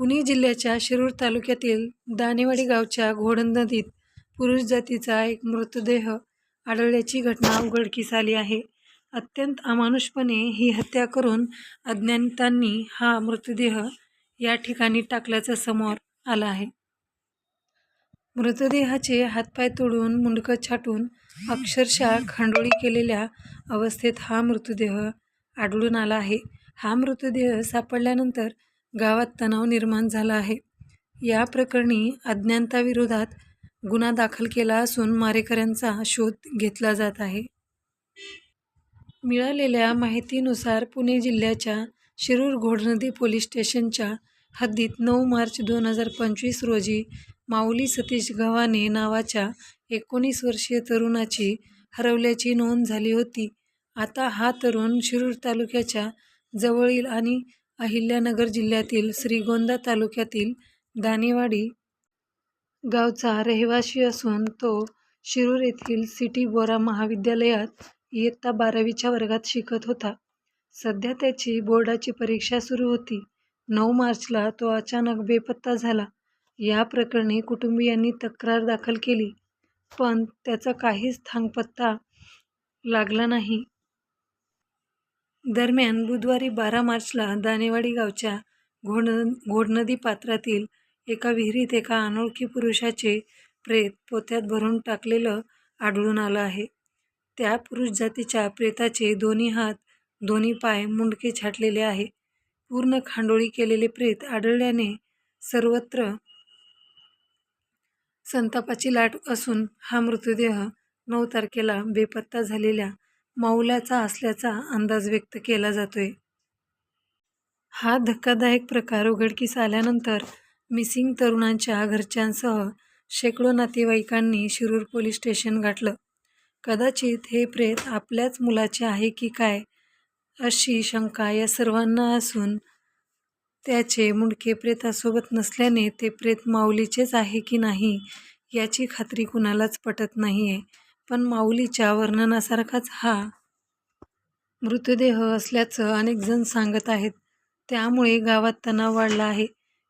पुणे जिल्ह्याच्या शिरूर तालुक्यातील दानेवाडी गावच्या घोडण नदीत पुरुष जातीचा एक मृतदेह आढळल्याची घटना उघडकीस आली आहे. अत्यंत अमानुषपणे ही हत्या करून अज्ञानितांनी हा मृतदेह या ठिकाणी टाकल्याचं समोर आला आहे. मृतदेहाचे हातपाय तोडून मुंडकं छाटून अक्षरशः खांडोळी केलेल्या अवस्थेत हा मृतदेह आढळून आला आहे. हा मृतदेह सापडल्यानंतर गावात तणाव निर्माण झाला आहे. या प्रकरणी अज्ञानताविरोधात गुन्हा दाखल केला असून मारेकऱ्यांचा शोध घेतला जात आहे. मिळालेल्या माहितीनुसार पुणे जिल्ह्याच्या शिरूर घोडनदी पोलीस स्टेशनच्या हद्दीत नऊ मार्च दोन हजार पंचवीस रोजी माऊली सतीश गव्हाणे नावाच्या एकोणीस वर्षीय तरुणाची हरवल्याची नोंद झाली होती. आता हा तरुण शिरूर तालुक्याच्या जवळील आणि अहिल्यानगर जिल्ह्यातील श्रीगोंदा तालुक्यातील दानेवाडी गावचा रहिवासी असून तो शिरूर येथील सिटी बोरा महाविद्यालयात इयत्ता बारावीच्या वर्गात शिकत होता. सध्या त्याची बोर्डाची परीक्षा सुरू होती. नऊ मार्चला तो अचानक बेपत्ता झाला. या प्रकरणी कुटुंबियांनी तक्रार दाखल केली. पण त्याचा काहीच थांगपत्ता लागला नाही. दरम्यान बुधवारी बारा मार्चला दानेवाडी गावच्या घोड घोडनदी पात्रातील एका विहिरीत एका अनोळखी पुरुषाचे प्रेत पोत्यात भरून टाकलेलं आढळून आलं आहे. त्या पुरुष जातीच्या प्रेताचे दोन्ही हात दोन्ही पाय मुंडके छाटलेले आहे. पूर्ण खांडोळी केलेले प्रेत आढळल्याने सर्वत्र संतापाची लाट असून हा मृतदेह नऊ तारखेला बेपत्ता झालेल्या माऊलाचा असल्याचा अंदाज व्यक्त केला जातोय. हा धक्कादायक प्रकार उघडकीस आल्यानंतर मिसिंग तरुणांच्या घरच्यांसह शेकडो नातेवाईकांनी शिरूर पोलीस स्टेशन गाठलं. कदाचित हे प्रेत आपल्याच मुलाचे आहे की काय अशी शंका या सर्वांना असून त्याचे मुंडके प्रेतासोबत नसल्याने ते प्रेत माऊलीचेच आहे की नाही याची खात्री कुणालाच पटत नाही आहे पण माऊलीच्या वर्णनासारखाच हा. मृतदेह असल्याचं अनेकजण सांगत आहेत. त्यामुळे गावात तणाव वाढला आहे.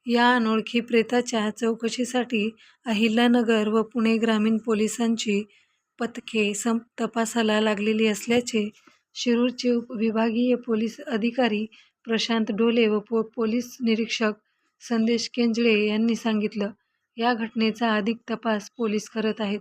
या अनोळखी प्रेताच्या चौकशीसाठी अहिल्यानगर व पुणे ग्रामीण पोलिसांची पथके सं तपासाला लागलेली असल्याचे शिरूरचे उपविभागीय पोलीस अधिकारी प्रशांत डोले व पो पोलीस निरीक्षक संदेश केंजळे यांनी सांगितलं. या घटनेचा अधिक तपास पोलीस करत आहेत.